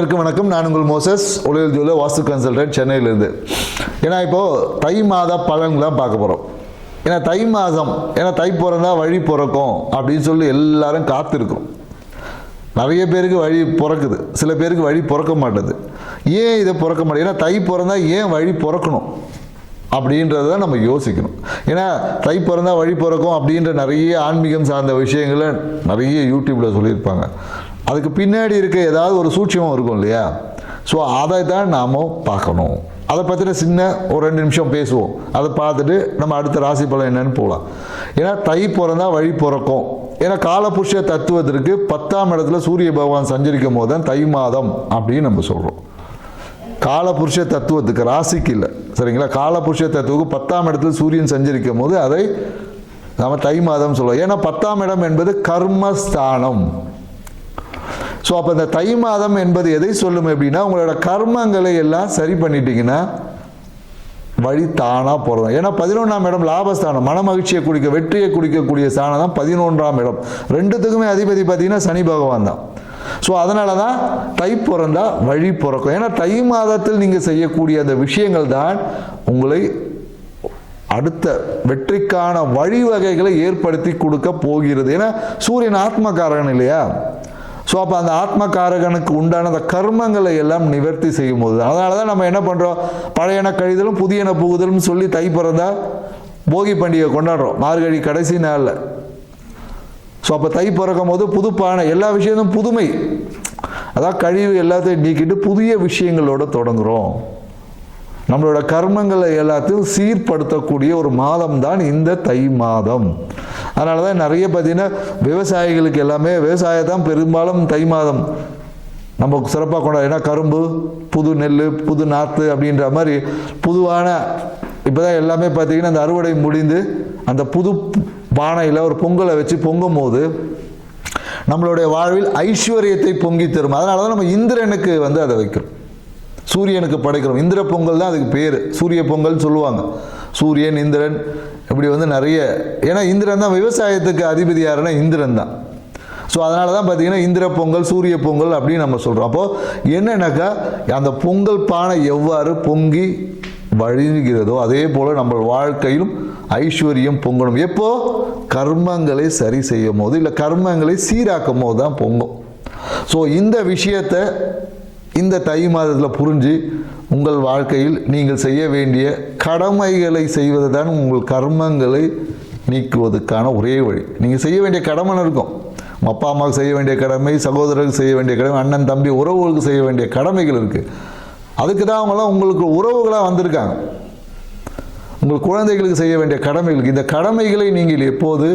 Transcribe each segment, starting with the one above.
அனைவருக்கும் வணக்கம். நான் உங்கள் மோசஸ் ஒளியல் ஜூல வாஸ்து கன்சல்டன்ட் சென்னையிலேருந்து. ஏன்னா இப்போது தை மாத பலன்கள் பார்க்க போகிறோம் ஏன்னா தை மாதம் ஏன்னா தை பிறந்தா வழி பிறக்கும் அப்படின்னு சொல்லி எல்லாரும் காத்திருக்கும் நிறைய பேருக்கு வழி பிறக்குது. சில பேருக்கு வழி பிறக்க மாட்டுது. ஏன் இதை பிறக்க மாட்டேது? ஏன்னா தை பிறந்தா ஏன் வழி பிறக்கணும்? அப்படின்றத நம்ம யோசிக்கணும். ஏன்னா தை பிறந்தா வழி பிறக்கும் அப்படின்ற நிறைய ஆன்மீகம் சார்ந்த விஷயங்களை நிறைய யூடியூப்பில் சொல்லியிருப்பாங்க. அதுக்கு பின்னாடி இருக்க ஏதாவது ஒரு சூட்சமம் இருக்கும் இல்லையா? ஸோ அதை தான் நாம் பார்க்கணும். அதை பற்றின சின்ன ஒரு ரெண்டு நிமிஷம் பேசுவோம். அதை பார்த்துட்டு நம்ம அடுத்த ராசி பலன் என்னன்னு போகலாம் ஏன்னா தை பிறந்தா வழி பிறக்கும். ஏன்னா காலபுருஷ தத்துவத்திற்கு பத்தாம் இடத்துல சூரிய பகவான் சஞ்சரிக்கும் போது தான் தை மாதம் அப்படின்னு நம்ம சொல்கிறோம் காலபுருஷ தத்துவத்துக்கு ராசிக்கு இல்லை. சரிங்களா? காலபுருஷ தத்துவத்துக்கு பத்தாம் இடத்துல சூரியன் சஞ்சரிக்கும் போது அதை நம்ம தை மாதம் சொல்லுவோம் ஏன்னா பத்தாம் இடம் என்பது கர்மஸ்தானம். ஸோ அப்போ இந்த தை மாதம் என்பது எதை சொல்லும் அப்படின்னா உங்களோட கர்மங்களை எல்லாம் சரி பண்ணிட்டீங்கன்னா வழி தானாக போகிறோம் ஏன்னா பதினொன்றாம் இடம் லாபஸ்தானம். மன மகிழ்ச்சியை குடிக்க வெற்றியை குடிக்கக்கூடிய ஸ்தானம் தான் பதினொன்றாம் இடம். ரெண்டுத்துக்குமே அதிபதி பார்த்தீங்கன்னா சனி பகவான் தான். ஸோ அதனால தான் தை பிறந்தா வழி பிறக்கும். ஏன்னா தை மாதத்தில் நீங்கள் செய்யக்கூடிய அந்த விஷயங்கள் தான் உங்களை அடுத்த வெற்றிக்கான வழிவகைகளை ஏற்படுத்தி கொடுக்க போகிறது. ஏன்னா சூரியன் ஆத்மகாரகன் இல்லையா? ஸோ அப்போ அந்த ஆத்மகாரகனுக்கு உண்டான அந்த கர்மங்களை எல்லாம் நிவர்த்தி செய்யும் போது அதனால தான் நம்ம என்ன பண்ணுறோம் பழையன கழிதலும் புதியன புகுதலும் சொல்லி தை பிறந்தா போகி பண்டிகை கொண்டாடுறோம். மார்கழி கடைசி நாளில். ஸோ அப்போ தை பிறக்கும் போது புதுப்பான எல்லா விஷயமும் புதுமை. அதான் கழிவு எல்லாத்தையும் நீக்கிட்டு புதிய விஷயங்களோட தொடங்குகிறோம் நம்மளோட கர்மங்களை எல்லாத்தையும் சீர்படுத்தக்கூடிய ஒரு மாதம் தான் இந்த தை மாதம். அதனால தான் நிறைய பார்த்தீங்கன்னா விவசாயிகளுக்கு எல்லாமே விவசாயத்தான் பெரும்பாலும் தை மாதம். நம்ம சிறப்பாக கொண்டாடு ஏன்னா கரும்பு புது நெல் புது நாற்று அப்படின்ற மாதிரி புதுவான இப்போ தான் எல்லாமே பார்த்தீங்கன்னா அந்த அறுவடை முடிந்து அந்த புது பானையில் ஒரு பொங்கலை வச்சு பொங்கும் போது நம்மளுடைய வாழ்வில் ஐஸ்வர்யத்தை பொங்கி தரும். அதனால தான் நம்ம இந்திரனுக்கு வந்து அதை வைக்கிறோம். சூரியனுக்கு படைக்கிறோம். இந்திர பொங்கல் தான் அதுக்கு பேர். சூரிய பொங்கல் சொல்லுவாங்க. சூரியன் இந்திரன் இப்படி வந்து நிறைய ஏன்னா இந்திரன் தான் விவசாயத்துக்கு அதிபதி யாருன்னா இந்திரன் தான். ஸோ அதனால தான் பார்த்தீங்கன்னா இந்திர பொங்கல் சூரிய பொங்கல் அப்படின்னு நம்ம சொல்கிறோம் அப்போது என்னென்னாக்கா அந்த பொங்கல் பானை எவ்வாறு பொங்கி வழிகிறதோ அதே போல் நம்ம வாழ்க்கையிலும் ஐஸ்வர்யம் பொங்கணும். எப்போ? கர்மங்களை சரி செய்யும் போது இல்லை கர்மங்களை சீராக்கும் போது தான் பொங்கும். ஸோ இந்த விஷயத்தை இந்த தை மாதத்தில் புரிஞ்சு உங்கள் வாழ்க்கையில் நீங்கள் செய்ய வேண்டிய கடமைகளை செய்வது தான் உங்கள் கர்மங்களை நீக்குவதற்கான ஒரே வழி. நீங்கள் செய்ய வேண்டிய கடமை இருக்கும். அப்பா அம்மாவுக்கு செய்ய வேண்டிய கடமை சகோதரருக்கு செய்ய வேண்டிய கடமை அண்ணன் தம்பி உறவுகளுக்கு செய்ய வேண்டிய கடமைகள் இருக்குது அதுக்கு தான் அவங்களாம் உங்களுக்கு உறவுகளாக வந்திருக்காங்க. உங்கள் குழந்தைகளுக்கு செய்ய வேண்டிய கடமைகளுக்கு இந்த கடமைகளை நீங்கள் எப்போது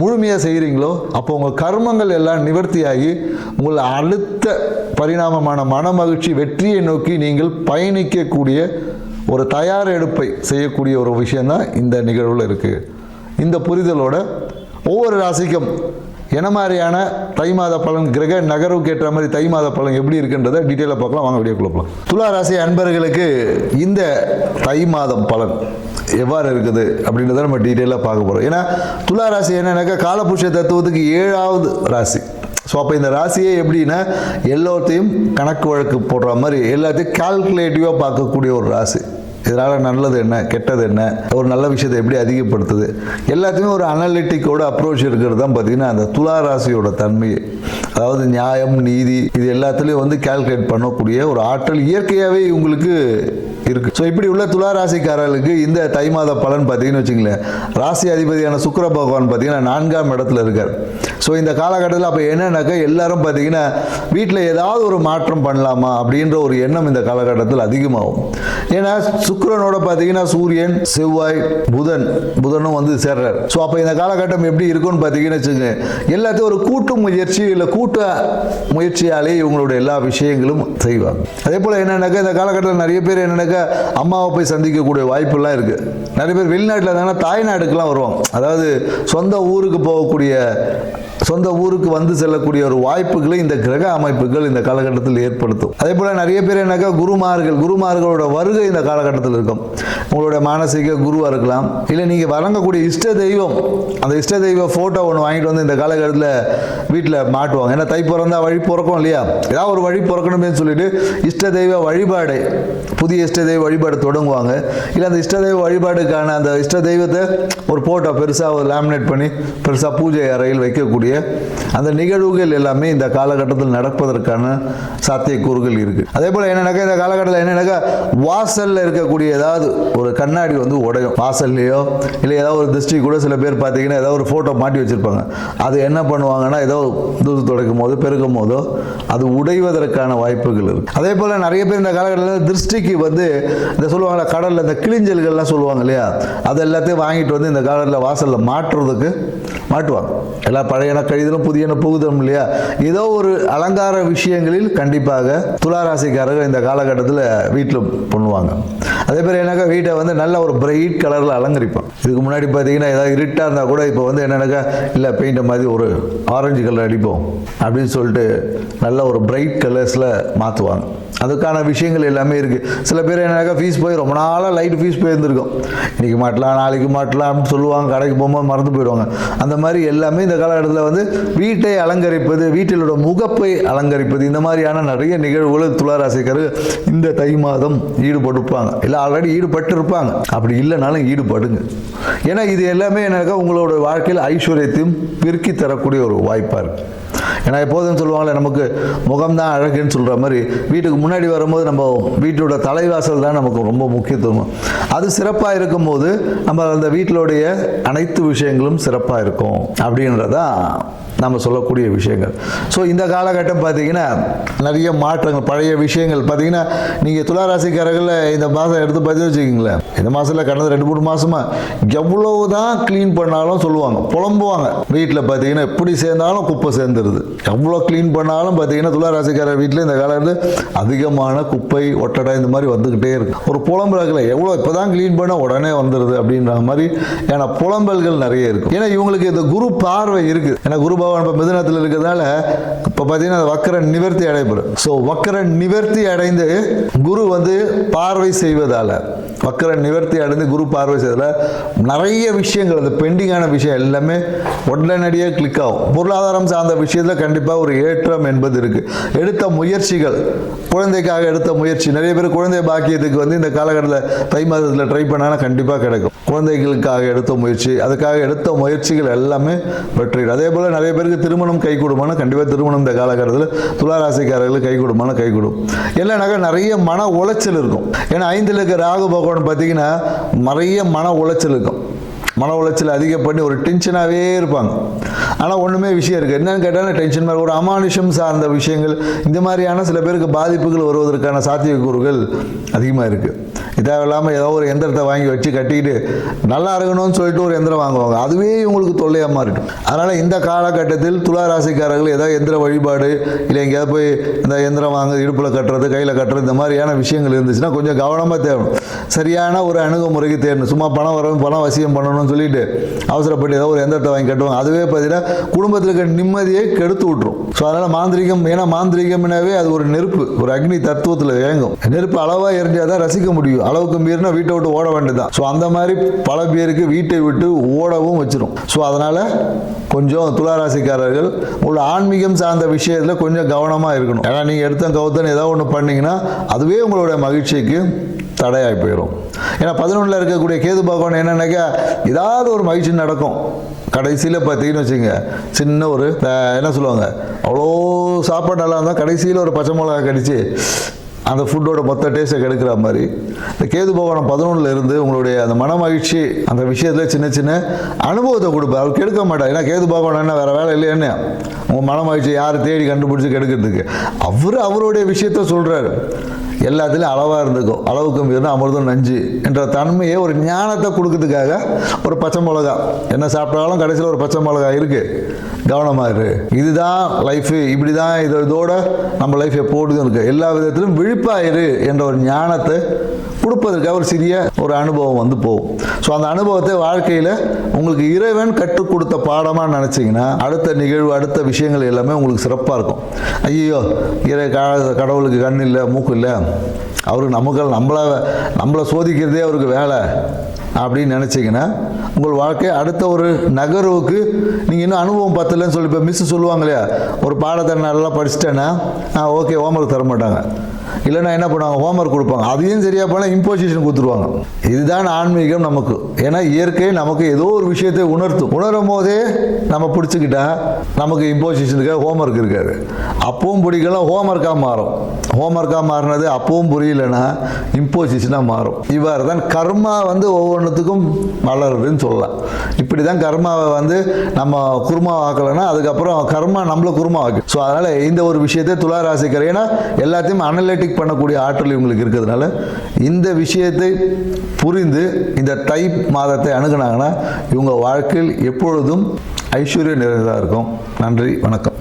முழுமையாக செய்கிறீங்களோ அப்போ உங்கள் கர்மங்கள் எல்லாம் நிவர்த்தியாகி உங்கள் அடுத்த பரிணாமமான மன மகிழ்ச்சி வெற்றியை நோக்கி நீங்கள் பயணிக்கக்கூடிய ஒரு தயார் எடுப்பை செய்யக்கூடிய ஒரு விஷயந்தான் இந்த நிகழ்வில் இருக்குது இந்த புரிதலோட ஒவ்வொரு ராசிக்கும் என்ன மாதிரியான தை மாத பலன் கிரக நகர்வுக்கு ஏற்ற மாதிரி தை மாத பலன் எப்படி இருக்குன்றதை டீட்டெயிலாக பார்க்கலாம். வாங்க வீடியோ குழப்பலாம் துலா ராசி அன்பர்களுக்கு இந்த தை மாதம் பலன் எவ்வாறு இருக்குது அப்படின்றத நம்ம டீட்டெயிலாக பார்க்க போகிறோம் ஏன்னா துலா ராசி என்னன்னாக்கா காலபுருஷ தத்துவத்துக்கு ஏழாவது ராசி. ஸோ அப்போ இந்த ராசியே எப்படின்னா எல்லாத்தையும் கணக்கு வழக்கு போடுற மாதிரி எல்லாத்தையும் கால்குலேட்டிவாக பார்க்கக்கூடிய ஒரு ராசி. இதனால் நல்லது என்ன கெட்டது என்ன ஒரு நல்ல விஷயத்தை எப்படி அதிகப்படுத்துது? எல்லாத்தையுமே ஒரு அனலிட்டிக்கோட அப்ரோச் இருக்கிறது தான் பார்த்தீங்கன்னா அந்த துலா ராசியோட தன்மையை. அதாவது நியாயம் நீதி இது எல்லாத்துலேயும் வந்து கால்குலேட் பண்ணக்கூடிய ஒரு ஆற்றல் இயற்கையாகவே உங்களுக்கு இருக்கு. ஸோ இப்படி உள்ள துலா ராசிக்காரர்களுக்கு இந்த தை மாத பலன் பார்த்தீங்கன்னு வச்சுங்களேன் ராசி அதிபதியான சுக்கர பகவான் பார்த்தீங்கன்னா நான்காம் இடத்துல இருக்கார். ஸோ இந்த காலகட்டத்தில் அப்போ என்னன்னாக்கா எல்லாரும் பார்த்தீங்கன்னா வீட்டில் ஏதாவது ஒரு மாற்றம் பண்ணலாமா அப்படின்ற ஒரு எண்ணம் இந்த காலகட்டத்தில் அதிகமாகும். ஏன்னா சுக்கரனோட பார்த்தீங்கன்னா சூரியன் செவ்வாய் புதன் புதனும் வந்து சேர்றார். ஸோ அப்போ இந்த காலகட்டம் எப்படி இருக்கும்னு பார்த்தீங்கன்னு வச்சுங்க எல்லாத்தையும் ஒரு கூட்டு முயற்சி இல்லை கூட்ட முயற்சியாலே இவங்களோட எல்லா விஷயங்களும் செய்வாங்க. அதே போல் என்னென்னாக்கா இந்த காலகட்டத்தில் நிறைய பேர் என்னென்னாக்கா அம்மாவை போய் சந்திக்கக்கூடிய வாய்ப்புலாம் இருக்குது நிறைய பேர் வெளிநாட்டில் இருந்தாங்கன்னா தாய்நாடுக்கெலாம் வருவாங்க. அதாவது சொந்த ஊருக்கு போகக்கூடிய சொந்த ஊருக்கு வந்து செல்லக்கூடிய ஒரு வாய்ப்புகளை இந்த கிரக அமைப்புகள் இந்த காலகட்டத்தில் ஏற்படுத்தும். அதே போல் நிறைய பேர் என்னக்கா குருமார்கள் குருமார்களோட வருகை இந்த காலகட்டத்தில் இருக்கும். உங்களோட மானசீக குருவாக இருக்கலாம். இல்லை நீங்கள் வழங்கக்கூடிய இஷ்ட தெய்வம் அந்த இஷ்ட தெய்வ ஃபோட்டோ ஒன்று வாங்கிட்டு வந்து இந்த காலகட்டத்தில் வீட்டில் மாட்டுவாங்க. ஏன்னா தை பிறந்தா வழி பிறக்கும் இல்லையா? ஏதாவது ஒரு வழி பிறக்கணுமே சொல்லிட்டு இஷ்ட தெய்வ வழிபாடு புதிய இஷ்ட தெய்வ வழிபாடு தொடங்குவாங்க. இல்லை அந்த இஷ்ட தெய்வ வழிபாடுக்கான அந்த இஷ்ட தெய்வத்தை ஒரு போட்டோ பெருசாக ஒரு லேமினேட் பண்ணி பெருசாக பூஜை அறையில் வைக்கக்கூடிய அந்த நிகழ்வுகள் எல்லாமே இந்த காலகட்டத்தில் நடப்பதற்கான சாத்தியக்கூறுகள் இருக்குது அதே போல் என்னென்னாக்கா இந்த காலகட்டத்தில் என்னென்னாக்கா வாசல்ல இருக்கக்கூடிய ஏதாவது ஒரு கண்ணாடி வந்து உடையும். வாசல்லையோ இல்லை ஏதாவது ஒரு திருஷ்டி கூட சில பேர் பார்த்தீங்கன்னா ஏதாவது ஒரு ஃபோட்டோ மாட்டி வச்சுருப்பாங்க. அது என்ன பண்ணுவாங்கன்னா ஏதோ தூது துடைக்கும் போது பெருக்கும் போதோ அது உடைவதற்கான வாய்ப்புகள் இருக்குது அதே போல் நிறைய பேர் இந்த காலகட்டத்தில் திருஷ்டிக்கு வந்து இந்த சொல்லுவாங்கல்ல கடலில் இந்த கிளிஞ்சல்கள்லாம் சொல்லுவாங்க இல்லையா? அது எல்லாத்தையும் வாங்கிட்டு வந்து இந்த காலத்தில் வாசலில் மாற்றுறதுக்கு மாட்டுவாங்க. எல்லா பழையன கழிதலும் புதியன புகுதலும் இல்லையா? ஏதோ ஒரு அலங்கார விஷயங்களில் கண்டிப்பாக துளாராசிக்காரர்கள் இந்த காலகட்டத்தில் வீட்டில் பண்ணுவாங்க. அதே மாதிரி என்னக்கா வீட்டை வந்து நல்ல ஒரு பிரைட் கலரில் அலங்கரிப்போம். இதுக்கு முன்னாடி பார்த்தீங்கன்னா ஏதாவது இருட்டாக இருந்தால் கூட இப்போ வந்து என்னென்னாக்கா இல்லை பெயிண்ட்டை மாதிரி ஒரு ஆரஞ்சு கலர் அடிப்போம். அப்படின்னு சொல்லிட்டு நல்ல ஒரு பிரைட் கலர்ஸில் மாற்றுவாங்க அதுக்கான விஷயங்கள் எல்லாமே இருக்குது சில பேர் என்னக்கா ஃபீஸ் போய் ரொம்ப நாளாக லைட் ஃபீஸ் போயிருந்துருக்கும். இன்றைக்கி மாட்டலாம் நாளைக்கு மாட்டலாம்னு சொல்லுவாங்க கடைக்கு போகும்போது மறந்து போயிடுவாங்க. அந்த மாதிரி எல்லாமே இந்த காலகட்டத்தில் வந்து வீட்டை அலங்கரிப்பது வீட்டிலோட முகப்பை அலங்கரிப்பது இந்த மாதிரியான நிறைய நிகழ்வுகள் துளாராசிக்காரர் இந்த தை மாதம் ஈடுபட்டுப்பாங்க இல்லை ஆல்ரெடி ஈடுபட்டு இருப்பாங்க அப்படி இல்லைனாலும் ஈடுபடுங்க. ஏன்னா இது எல்லாமே என்னக்கா உங்களோட வாழ்க்கையில் ஐஸ்வர்யத்தையும் பெருக்கி தரக்கூடிய ஒரு வாய்ப்பாக இருக்குது ஏன்னா எப்போதும் சொல்லுவாங்களே நமக்கு முகம்தான் அழகுன்னு சொல்கிற மாதிரி வீட்டுக்கு முன்னாடி வரும்போது நம்ம வீட்டோட தலைவாசல் தான் நமக்கு ரொம்ப முக்கியத்துவம். அது சிறப்பாக இருக்கும்போது நம்ம அந்த வீட்டிலுடைய அனைத்து விஷயங்களும் சிறப்பாக இருக்கும் அப்படின்றதான் நம்ம சொல்லக்கூடிய விஷயங்கள். ஸோ இந்த காலகட்டம் பார்த்தீங்கன்னா நிறைய மாற்றங்கள் பழைய விஷயங்கள். பார்த்தீங்கன்னா நீங்கள் துளாராசிக்காரர்களில் இந்த மாதம் எடுத்து பார்த்து வச்சுக்கிங்களேன். இந்த மாதத்தில் கடந்த ரெண்டு மூணு மாதமாக எவ்வளவு தான் க்ளீன் பண்ணாலும் சொல்லுவாங்க புலம்புவாங்க. வீட்டில் பார்த்தீங்கன்னா எப்படி சேர்ந்தாலும் குப்பை சேர்ந்துருது. எவ்வளோ க்ளீன் பண்ணாலும் பார்த்தீங்கன்னா துளாராசிக்காரர் வீட்டில் இந்த காலத்தில் அதிகமான குப்பை ஒட்டடை இந்த மாதிரி வந்துக்கிட்டே இருக்கு. ஒரு புலம்புறதுல எவ்வளோ இப்போ தான் க்ளீன் பண்ண உடனே வந்துடுது அப்படின்ற மாதிரி ஏன்னா புலம்பல்கள் நிறைய இருக்கும் ஏன்னா இவங்களுக்கு இந்த குரு பார்வை இருக்குது ஏன்னா குரு பகவான் இப்போ மிதனத்தில் இருக்கிறதுனால இப்போ பார்த்தீங்கன்னா வக்கர நிவர்த்தி அடைபெறும் ஸோ வக்கர நிவர்த்தி அடைந்து குரு வந்து பார்வை செய்வதால் வக்கர நிவர்த்தி அடைந்து குரு பார்வை செய்வதால் நிறைய விஷயங்கள் அந்த பெண்டிங்கான விஷயம் எல்லாமே உடனடியாக கிளிக் ஆகும். பொருளாதாரம் சார்ந்த விஷயத்தில் கண்டிப்பாக ஒரு ஏற்றம் என்பது இருக்குது எடுத்த முயற்சிகள் குழந்தைக்காக எடுத்த முயற்சி. நிறைய பேர் குழந்தை பாக்கியத்துக்கு வந்து இந்த காலகட்டத்தில் தை மாதத்தில் ட்ரை பண்ணாலும் கண்டிப்பாக கிடைக்கும். குழந்தைகளுக்காக எடுத்த முயற்சி அதுக்காக எடுத்த முயற்சிகள் எல்லாமே வெற்றிடும் அதே போல் நிறைய பேருக்கு திருமணம் கை கொடுமானா கண்டிப்பாக திருமணம் இந்த காலகட்டத்தில் துளாராசிக்காரர்களுக்கு கை கொடுமானா கை கொடுக்கும். இல்லைனாக்கா நிறைய மன உளைச்சல் இருக்கும். ஏன்னா ஐந்தில் இருக்க ராகு பகவான் பார்த்தீங்கன்னா நிறைய மன உளைச்சல் இருக்கும். மன உளைச்சல் அதிகப்படி ஒரு டென்ஷனாகவே இருப்பாங்க. ஆனால் ஒன்றுமே விஷயம் இருக்குது என்னென்னு கேட்டாலும் டென்ஷன் மாதிரி ஒரு அமானுஷம் சார்ந்த விஷயங்கள் இந்த மாதிரியான சில பேருக்கு பாதிப்புகள் வருவதற்கான சாத்தியக்கூறுகள் அதிகமாக இருக்குது தேவையில்லாமல் ஏதோ ஒரு எந்திரத்தை வாங்கி வச்சு கட்டிக்கிட்டு நல்லா இருக்கணும்னு சொல்லிட்டு ஒரு எந்திரம் வாங்குவாங்க. அதுவே இவங்களுக்கு தொல்லையாக மாறிடும். அதனால் இந்த காலகட்டத்தில் துளாராசிக்காரர்கள் ஏதாவது எந்திர வழிபாடு இல்லை எங்கேயாவது போய் இந்த எந்திரம் வாங்க இடுப்பில் கட்டுறது கையில் கட்டுறது இந்த மாதிரியான விஷயங்கள் இருந்துச்சுன்னா கொஞ்சம் கவனமாக தேவணும் சரியான ஒரு அணுகுமுறைக்கு தேடணும். சும்மா பணம் வரும் பணம் வசியம் பண்ணணும்னு சொல்லிட்டு அவசரப்பட்டு ஏதோ ஒரு எந்திரத்தை வாங்கி கட்டுவாங்க. அதுவே பார்த்தீங்கன்னா குடும்பத்தில் இருக்க நிம்மதியை கெடுத்து விட்ரும் ஸோ அதனால் மாந்திரிகம் ஏன்னா மாந்திரிகம்னாவே அது ஒரு நெருப்பு ஒரு அக்னி தத்துவத்தில் இயங்கும் நெருப்பு அளவாக எரிஞ்சால் தான் ரசிக்க முடியும். அளவுக்கு மீறினா வீட்டை விட்டு ஓட வேண்டியதான் ஸோ அந்த மாதிரி பல பேருக்கு வீட்டை விட்டு ஓடவும் வச்சிடும் ஸோ அதனால் கொஞ்சம் துளாராசிக்காரர்கள் உள்ள ஆன்மீகம் சார்ந்த விஷயத்தில் கொஞ்சம் கவனமாக இருக்கணும். ஏன்னா நீங்கள் எடுத்த கவுத்தன் ஏதாவது ஒன்று பண்ணிங்கன்னா அதுவே உங்களுடைய மகிழ்ச்சிக்கு தடையாகி போயிடும் ஏன்னா பதினொன்றில் இருக்கக்கூடிய கேது பகவான் என்னென்னாக்கா ஏதாவது ஒரு மகிழ்ச்சி நடக்கும். கடைசியில் பார்த்தீங்கன்னு வச்சுங்க சின்ன ஒரு என்ன சொல்லுவாங்க? அவ்வளோ சாப்பாடு நல்லா இருந்தால் கடைசியில் ஒரு பச்சை மிளகா கடிச்சு அந்த ஃபுட்டோட மொத்த டேஸ்ட்டை கெடுக்கிற மாதிரி. இந்த கேது பகவானம் பதினொன்றில் இருந்து உங்களுடைய அந்த மன மகிழ்ச்சி அந்த விஷயத்தில் சின்ன சின்ன அனுபவத்தை கொடுப்பார் அவர் கெடுக்க மாட்டார். ஏன்னா கேது பகவான் என்ன வேறு வேலை இல்லையா என்ன? உங்கள் மன மகிழ்ச்சி யார் தேடி கண்டுபிடிச்சி கெடுக்கிறதுக்கு? அவர் அவருடைய விஷயத்த சொல்கிறாரு எல்லாத்துலேயும் அளவாக இருந்துக்கும். அளவுக்கு மீறினா அமிர்தம் நஞ்சு என்ற தன்மையை ஒரு ஞானத்தை கொடுக்கறதுக்காக ஒரு பச்சை மிளகா. என்ன சாப்பிட்டாலும் கடைசியில் ஒரு பச்சை மிளகா இருக்குது கவனமாக இரு. இதுதான் லைஃபு இப்படி தான் இது இதோட நம்ம லைஃப் எப்போதும் இருக்குது எல்லா விதத்திலும் விழிப்பாயிரு என்ற ஒரு ஞானத்தை கொடுப்பதற்காக ஒரு சிறிய ஒரு அனுபவம் வந்து போகும். ஸோ அந்த அனுபவத்தை வாழ்க்கையில் உங்களுக்கு இறைவன் கற்றுக் கொடுத்த பாடமாக நினச்சிங்கன்னா அடுத்த நிகழ்வு அடுத்த விஷயங்கள் எல்லாமே உங்களுக்கு சிறப்பாக இருக்கும். ஐயோ இறை க- கடவுளுக்கு கண் இல்லை மூக்கு இல்லை. அவருக்கு நமக்கு நம்மளை நம்மளை சோதிக்கிறதே அவருக்கு வேலை அப்படின்னு நினச்சிங்கன்னா உங்கள் வாழ்க்கை அடுத்த ஒரு நகர்வுக்கு நீங்கள் இன்னும் அனுபவம் பத்தலைன்னு சொல்லி இப்போ மிஸ் சொல்லுவாங்க இல்லையா? ஒரு பாடத்தை நல்லா படிச்சிட்டேன்னா ஓகே ஹோம்ஒர்க் தர மாட்டாங்க இல்லைன்னா என்ன பண்ணுவாங்க? ஹோம்ஒர்க் கொடுப்பாங்க. அதையும் சரியாக போனால் இம்போசிஷன் கொடுத்துருவாங்க. இதுதான் ஆன்மீகம் நமக்கு. ஏன்னா இயற்கை நமக்கு ஏதோ ஒரு விஷயத்தை உணர்த்தும். உணரும் போதே நம்ம பிடிச்சிக்கிட்டா நமக்கு இம்போசிஷனுக்காக ஹோம்ஒர்க் இருக்காது. அப்பவும் பிடிக்கலாம் ஹோம்ஒர்க்காக மாறும். ஹோம்ஒர்க்காக மாறினது அப்பவும் புரியலன்னா இம்போசிஷனாக மாறும். இவ்வாறு தான் கர்மா வந்து ஒவ்வொன்றுத்துக்கும் வளருதுன்னு சொல்லலாம். இப்படி தான் கர்மாவை வந்து நம்ம குருமா ஆக்கலைன்னா அதுக்கப்புறம் கர்மா நம்மள குருமா ஆக்கும். ஸோ அதனால் இந்த ஒரு விஷயத்தை துளாராசிக்கர் ஏன்னா எல்லாத்தையும் அனலைட் டைப் பண்ணக்கூடிய ஆற்றல் இவங்களுக்கு இருக்கிறதுனால இந்த விஷயத்தை புரிந்து இந்த தை மாதத்தை அணுகுனாங்கன்னா இவங்க வாழ்க்கையில் எப்பொழுதும் ஐஸ்வர்யம் நிறைந்ததாக இருக்கும். நன்றி வணக்கம்.